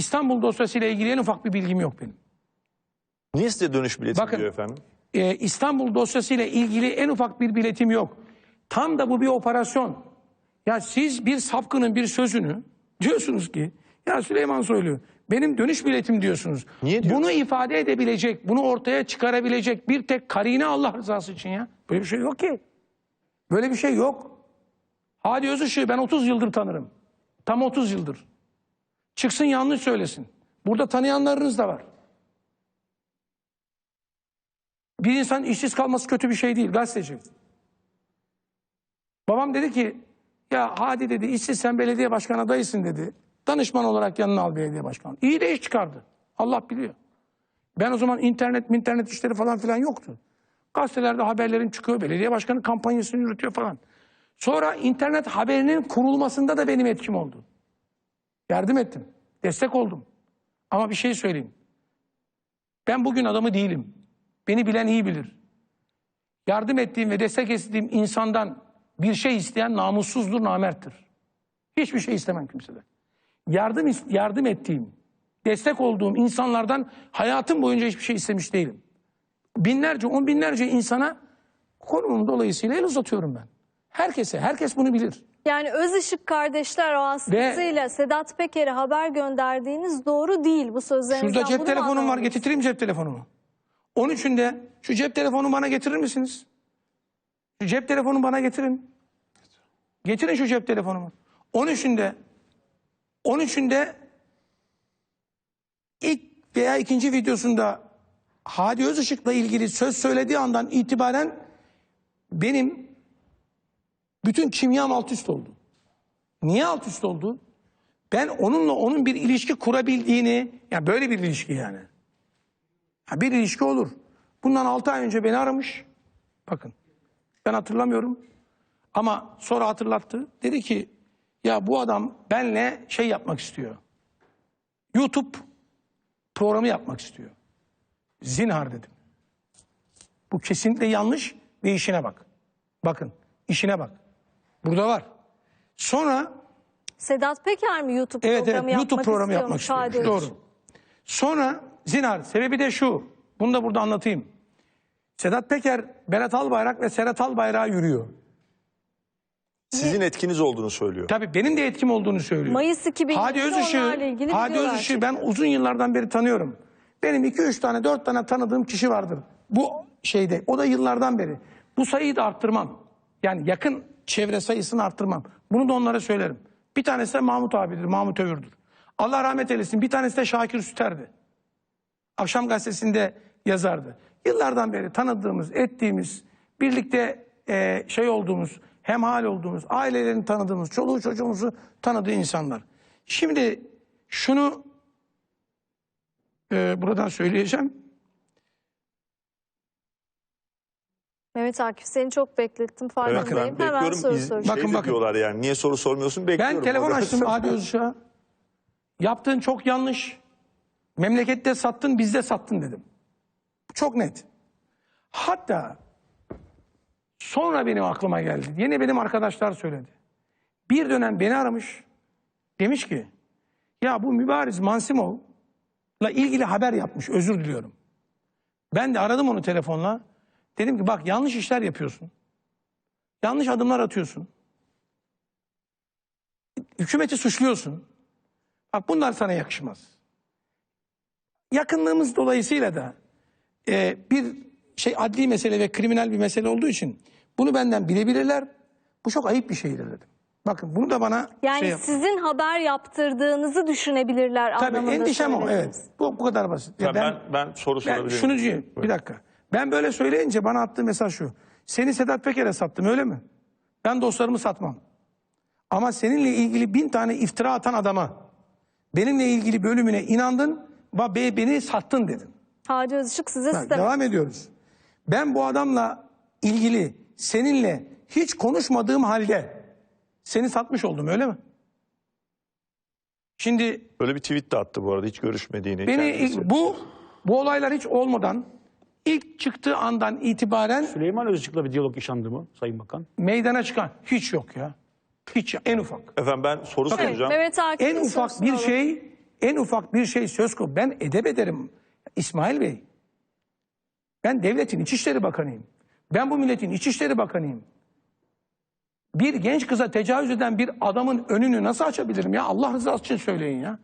İstanbul dosyasıyla ilgili en ufak bir bilgim yok benim. Niye size dönüş bileti Bakın. diyor efendim? Ee, İstanbul dosyasıyla ilgili en ufak bir biletim yok. Tam da bu bir operasyon. Ya siz bir sapkının bir sözünü diyorsunuz ki ya Süleyman Soylu benim dönüş biletim diyorsunuz. Niye diyor? Bunu ifade edebilecek, bunu ortaya çıkarabilecek bir tek karine Allah rızası için ya. Böyle bir şey yok ki. Böyle bir şey yok. Hadi Özışık'ı ben 30 yıldır tanırım. Tam 30 yıldır. Çıksın yanlış söylesin. Burada tanıyanlarınız da var. Bir insan işsiz kalması kötü bir şey değil gazeteci. Babam dedi ki ya hadi dedi işsiz sen belediye başkanı adayısın dedi. Danışman olarak yanına al belediye başkanı. İyi de iş çıkardı. Allah biliyor. Ben o zaman internet internet işleri falan filan yoktu. Gazetelerde haberlerim çıkıyor. Belediye başkanı kampanyasını yürütüyor falan. Sonra internet haberinin kurulmasında da benim etkim oldu. Yardım ettim. Destek oldum. Ama bir şey söyleyeyim. Ben bugün adamı değilim. Beni bilen iyi bilir. Yardım ettiğim ve destek istediğim insandan bir şey isteyen namussuzdur, namerttir. Hiçbir şey istemem kimseden. Yardım yardım ettiğim, destek olduğum insanlardan hayatım boyunca hiçbir şey istemiş değilim. Binlerce, on binlerce insana konumum dolayısıyla el uzatıyorum ben. Herkese, herkes bunu bilir. Yani Özışık kardeşler vasıtasıyla Sedat Peker'e haber gönderdiğiniz doğru değil bu sözlerinizden. Şurada cep bunu telefonum var. anlamalıyız? Getireyim cep telefonumu. 13'ünde şu cep telefonunu bana getirir misiniz? Şu cep telefonunu bana getirin. Getirin şu cep telefonumu. 13'ünde 13'ünde ilk veya ikinci videosunda Hadi Özışık'la ilgili söz söylediği andan itibaren benim bütün kimyam alt üst oldu. Niye alt üst oldu? Ben onunla onun bir ilişki kurabildiğini, ya böyle bir ilişki yani. Ha, bir ilişki olur. Bundan 6 ay önce beni aramış. Bakın ben hatırlamıyorum. Ama sonra hatırlattı. Dedi ki ya bu adam benle şey yapmak istiyor. YouTube programı yapmak istiyor. Zinhar dedim. Bu kesinlikle yanlış ve işine bak. Bakın işine bak. Burada var. Sonra Sedat Peker mi YouTube Evet programı evet yapmak YouTube programı yapmak istiyormuş? Doğru. Zinar. Zinar. Sebebi de şu. Bunu da burada anlatayım. Sedat Peker, Berat Albayrak ve Serhat Albayrak'a yürüyor. Sizin etkiniz olduğunu söylüyor. Tabii benim de etkim olduğunu söylüyor. Mayıs 2020'de Hadi ilgili Hadi Özışık'ı ben uzun yıllardan beri tanıyorum. Benim iki üç tane dört tane tanıdığım kişi vardır. Bu şeyde. O da yıllardan beri. Bu sayıyı da arttırmam. Yani yakın çevre sayısını arttırmam. Bunu da onlara söylerim. Bir tanesi de Mahmut abidir, Mahmut Övürdür. Allah rahmet eylesin. Bir tanesi de Şakir Süter'di. Akşam gazetesinde yazardı. Yıllardan beri tanıdığımız, ettiğimiz, birlikte e, şey olduğumuz, hemhal olduğumuz, ailelerini tanıdığımız, çoluğu çocuğumuzu tanıdığı insanlar. Şimdi şunu e, buradan söyleyeceğim. Mehmet Akif seni çok beklettim Evet, farkındayım. ben Hemen soru İz- soracağım. şey Bakın, bakın. diyorlar yani. Niye soru sormuyorsun? Bekliyorum. Ben telefon Orada. açtım Adi Özışık'a. Yaptığın çok yanlış. Memlekette sattın, bizde sattın dedim. Çok net. Hatta sonra benim aklıma geldi. Yine benim arkadaşlar söyledi. Bir dönem beni aramış. Demiş ki ya bu mübariz Mansimov'la ilgili haber yapmış. Özür diliyorum. Ben de aradım onu telefonla. Dedim ki bak yanlış işler yapıyorsun. Yanlış adımlar atıyorsun hükümeti suçluyorsun. Bak bunlar sana yakışmaz. Yakınlığımız dolayısıyla da e, bir şey adli mesele ve kriminal bir mesele olduğu için bunu benden bilebilirler. Bu çok ayıp bir şeydir dedim. Bakın bunu da bana Yani şey sizin haber yaptırdığınızı düşünebilirler Tabii endişem o söylediniz. evet. Bu, bu kadar basit. Ya Ya ben, ben soru ben sorabilirim. şunu diyeyim bir dakika. Ben böyle söyleyince bana attığı mesaj şu. Seni Sedat Peker'e sattım öyle mi? Ben dostlarımı satmam. Ama seninle ilgili bin tane iftira atan adama benimle ilgili bölümüne inandın ve be- beni sattın dedin. Hadi Özışık size Bak, devam ediyoruz. Ben bu adamla ilgili seninle hiç konuşmadığım halde seni satmış oldum öyle mi? Şimdi Böyle bir tweet de attı bu arada hiç görüşmediğini. beni kendisi. bu bu olaylar hiç olmadan ilk çıktığı andan itibaren Süleyman Özışık'la bir diyalog yaşandı mı Sayın Bakan? meydana çıkan hiç yok ya. Hiç ya, en ufak. Efendim ben soru Evet, soracağım. Mehmet Akif'in En ufak sorusunu bir alalım. şey en ufak bir şey söz konusu. Ben edep ederim İsmail Bey. Ben devletin İçişleri Bakanıyım. Ben bu milletin İçişleri Bakanıyım. Bir genç kıza tecavüz eden bir adamın önünü nasıl açabilirim ya? Allah rızası için söyleyin ya.